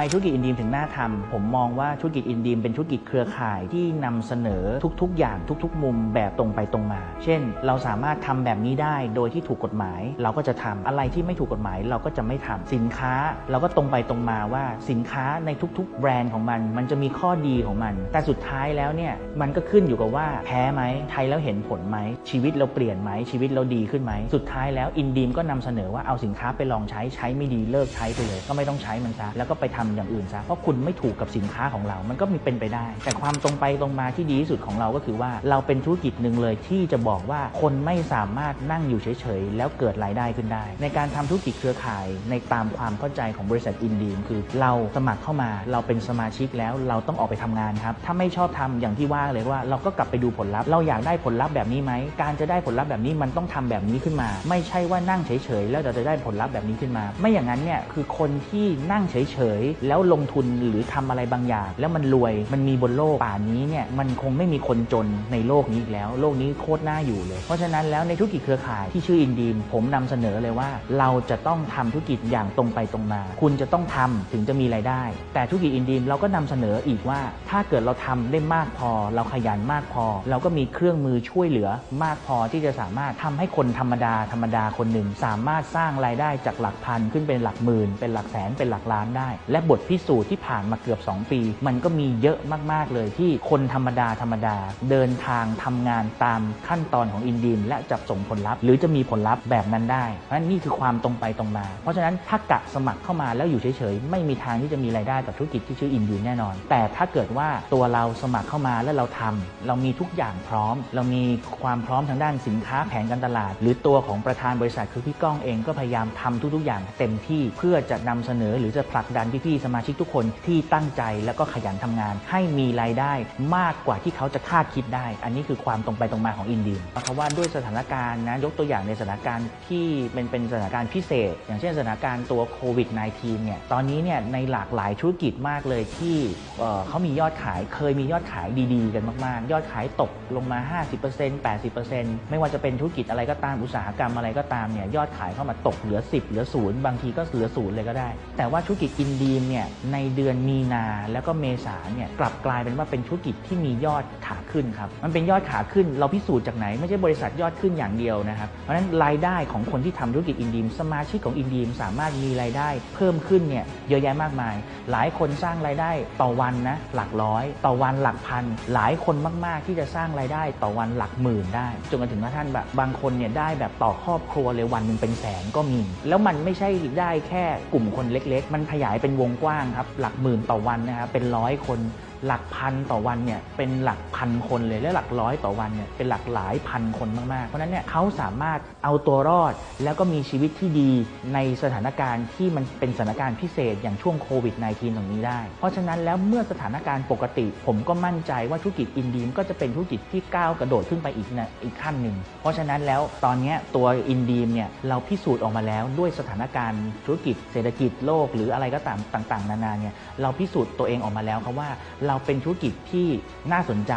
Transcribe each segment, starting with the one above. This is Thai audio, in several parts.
ไมธุรกิจอินดีมถึงน่าทำผมมองว่าธุรกิจอินดีมเป็นธุรกิจเครือข่ายที่นำเสนอทุก ๆ อย่างทุก ๆ มุมแบบตรงไปตรงมา เช่น เราสามารถทำแบบนี้ได้โดยที่ถูกกฎหมาย เราก็จะทำอะไรที่ไม่ถูกกฎหมายเราก็จะไม่ทำสินค้า เราก็ตรงไปตรงมาว่าสินค้าในทุก ๆ แบรนด์ของมัน มันจะมีข้อดีของมัน แต่สุดท้ายแล้วเนี่ยมันก็ขึ้นอยู่กับว่าแพ้ไหมใช้แล้วเห็นผลไหมชีวิตเราเปลี่ยนไหมชีวิตเราดีขึ้นไหมสุดท้ายแล้วอินดีมก็นำเสนอว่าเอาสินค้าไปลองใช้ใช้ไม่ดีเลิกใช้ไปเลย ก็ไม่ต้องใช้มันซะแล้วก็ไปทำอย่างอื่นซะเพราะคุณไม่ถูกกับสินค้าของเรา มันก็มีเป็นไปได้ แต่ความตรงไปตรงมาที่ดีที่สุดของเราก็คือว่าเราเป็นธุรกิจหนึ่งเลยที่จะบอกว่าคนไม่สามารถนั่งอยู่เฉยๆ แล้วเกิดรายได้ขึ้นได้ ในการทำธุรกิจเครือข่ายในตามความเข้าใจของบริษัทอินดีมคือเราสมัครเข้ามาเราเป็นสมาชิกแล้วเราต้องออกไปทำงานครับถ้าไม่ชอบทำอย่างที่ว่าเลยว่าเราก็กลับไปดูผลลัพธ์ เราอยากได้ผลลัพธ์แบบนี้ไหมการจะได้ผลลัพธ์แบบนี้มันต้องทำแบบนี้ขึ้นมา ไม่ใช่ว่านั่งเฉยๆ แล้วเราจะได้ผลลัพธ์แบบนี้ขึ้นมา ไม่อย่างนั้นเนี่ยคือคนที่นั่งเฉยแล้วลงทุนหรือทำอะไรบางอย่าง แล้วมันรวยมันมีบนโลกป่านนี้เนี่ยมันคงไม่มีคนจนในโลกนี้อีกแล้ว โลกนี้โคตรน่าอยู่เลย เพราะฉะนั้นแล้วในธุรกิจเครือข่ายที่ชื่ออินดีมผมนำเสนอเลยว่า เราจะต้องทำธุรกิจอย่างตรงไปตรงมา คุณจะต้องทำถึงจะมีรายได้ แต่ธุรกิจอินดีมเราก็นำเสนออีกว่า ถ้าเกิดเราทำได้มากพอ เราขยันมากพอ เราก็มีเครื่องมือช่วยเหลือมากพอที่จะสามารถทำให้คนธรรมดาธรรมดาคนหนึ่ง สามารถสร้างรายได้จากหลักพันขึ้นเป็นหลักหมื่นเป็นหลักแสนเป็นหลักล้านได้และบทพิสูจน์ที่ผ่านมาเกือบ 2 ปี มันก็มีเยอะมาก ๆ เลยที่คนธรรมดาธรรมดา เดินทางทำงานตามขั้นตอนของอินดีมและจับส่งผลลัพธ์ หรือจะมีผลลัพธ์แบบนั้นได้ เพราะฉะนั้นนี่คือความตรงไปตรงมา เพราะฉะนั้นถ้ากะสมัครเข้ามาแล้วอยู่เฉย ๆ ไม่มีทางที่จะมีรายได้กับธุรกิจที่ชื่ออินดีมแน่นอน แต่ถ้าเกิดว่าตัวเราสมัครเข้ามาแล้วเราทำเรามีทุกอย่างพร้อม เรามีความพร้อมทางด้านสินค้าแผนการตลาด หรือตัวของประธานบริษัทคือพี่ก้องเองก็พยายามทำทุก ๆ อย่างเต็มที่เพื่อจะนำเสนอหรือจะผลักดันพี่ๆสมาชิกทุกคนที่ตั้งใจแล้วก็ขยันทำงาน ให้มีรายได้มากกว่าที่เขาจะคาดคิดได้ อันนี้คือความตรงไปตรงมาของอินดีมเพราะว่าด้วยสถานการณ์นะยกตัวอย่างในสถานการณ์ที่เป็นเป็นสถานการณ์พิเศษ อย่างเช่นสถานการณ์ตัวโควิด -19 เนี่ยตอนนี้เนี่ยในหลากหลายธุรกิจมากเลยที่เเขามียอดขายเคยมียอดขายดีๆ กันมากๆ ยอดขายตกลงมา 50% 80%ไม่ว่าจะเป็นธุรกิจอะไรก็ตามอุตสาหกรรมอะไรก็ตามเนี่ยยอดขายเข้ามาตกเหลือ 10 เหลือศูนย์บางทีก็เหลือศูนย์เลยก็ได้ แต่ว่าธุรกิจอินดีมเนี่ยในเดือนมีนาแล้วก็เมษาเนี่ยกลับกลายเป็นว่าเป็นธุรกิจที่มียอดขาขึ้นครับมันเป็นยอดขาขึ้นเราพิสูจน์จากไหน ไม่ใช่บริษัทยอดขึ้นอย่างเดียวนะครับเพราะฉะนั้นรายได้ของคนที่ทำธุรกิจอินดีมสมาชิกของอินดีมสามารถมีรายได้เพิ่มขึ้นเนี่ยเยอะแยะมากมาย หลายคนสร้างรายได้ต่อวันนะหลักร้อย ต่อวันหลักพัน หลายคนมากๆ ที่จะสร้างรายได้ต่อวันหลักหมื่นได้จนกระทั่งท่านแบบบางคนเนี่ยได้แบบต่อครอบครัวเลยวันหนึ่งเป็นแสนก็มี แล้วมันไม่ใช่ได้แค่กลุ่มคนเล็ก ๆ มันขยายเป็นวงกว้างครับหลักหมื่นต่อวันนะครับเป็นร้อยคน หลักพันต่อวันเนี่ยเป็นหลักพันคนเลยและหลักร้อยต่อวันเนี่ยเป็นหลักหลายพันคนมากๆ เพราะฉะนั้นเนี่ยเขาสามารถเอาตัวรอด แล้วก็มีชีวิตที่ดีในสถานการณ์ที่มันเป็นสถานการณ์พิเศษอย่างช่วงโควิด -19 ตรงนี้ได้ เพราะฉะนั้นแล้วเมื่อสถานการณ์ปกติ ผมก็มั่นใจว่าธุรกิจอินดีมก็จะเป็นธุรกิจที่ก้าวกระโดดขึ้นไปอีกนะอีกขั้นหนึ่งเพราะฉะนั้นแล้วตอนนี้ตัวอินดีมเนี่ยเราพิสูจน์ออกมาแล้วด้วยสถานการณ์ธุรกิจเศรษฐกิจโลก หรืออะไรก็ตามต่าง ๆ นานาเนี่ยเราพิสูจน์ตัวเองออกมาแล้วครับว่าเราเป็นธุรกิจที่น่าสนใจ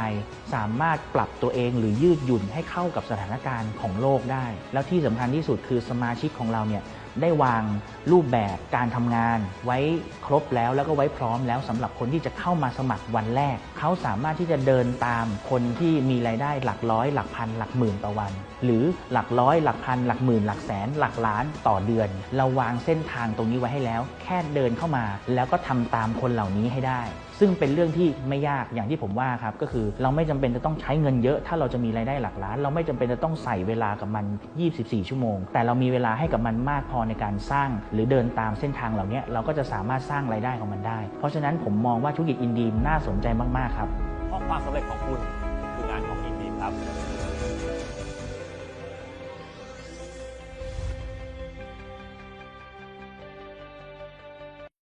สามารถปรับตัวเองหรือยืดหยุ่นให้เข้ากับสถานการณ์ของโลกได้ แล้วที่สำคัญที่สุดคือสมาชิกของเราเนี่ย ได้วางรูปแบบการทำงานไว้ครบแล้วแล้วก็ไว้พร้อมแล้วสำหรับคนที่จะเข้ามาสมัครวันแรก เขาสามารถที่จะเดินตามคนที่มีรายได้หลักร้อย หลักพัน หลักหมื่นต่อวัน หรือหลักร้อย หลักพัน หลักหมื่น หลักแสน หลักล้านต่อเดือน เราวางเส้นทางตรงนี้ไว้ให้แล้ว แค่เดินเข้ามา แล้วก็ทำตามคนเหล่านี้ให้ได้ ซึ่งเป็นเรื่องที่ไม่ยากอย่างที่ผมว่าครับก็คือเราไม่จำเป็นจะต้องใช้เงินเยอะ ถ้าเราจะมีรายได้หลักล้าน เราไม่จำเป็นจะต้องใส่เวลากับมัน 24 ชั่วโมง แต่เรามีเวลาให้กับมันมากพอในการสร้าง หรือเดินตามเส้นทางเหล่านี้เราก็จะสามารถสร้างรายได้ของมันได้ เพราะฉะนั้นผมมองว่าธุรกิจอินดีมน่าสนใจมาก ๆ ครับเพราะความสำเร็จของคุณคืองานของอินดีมครับ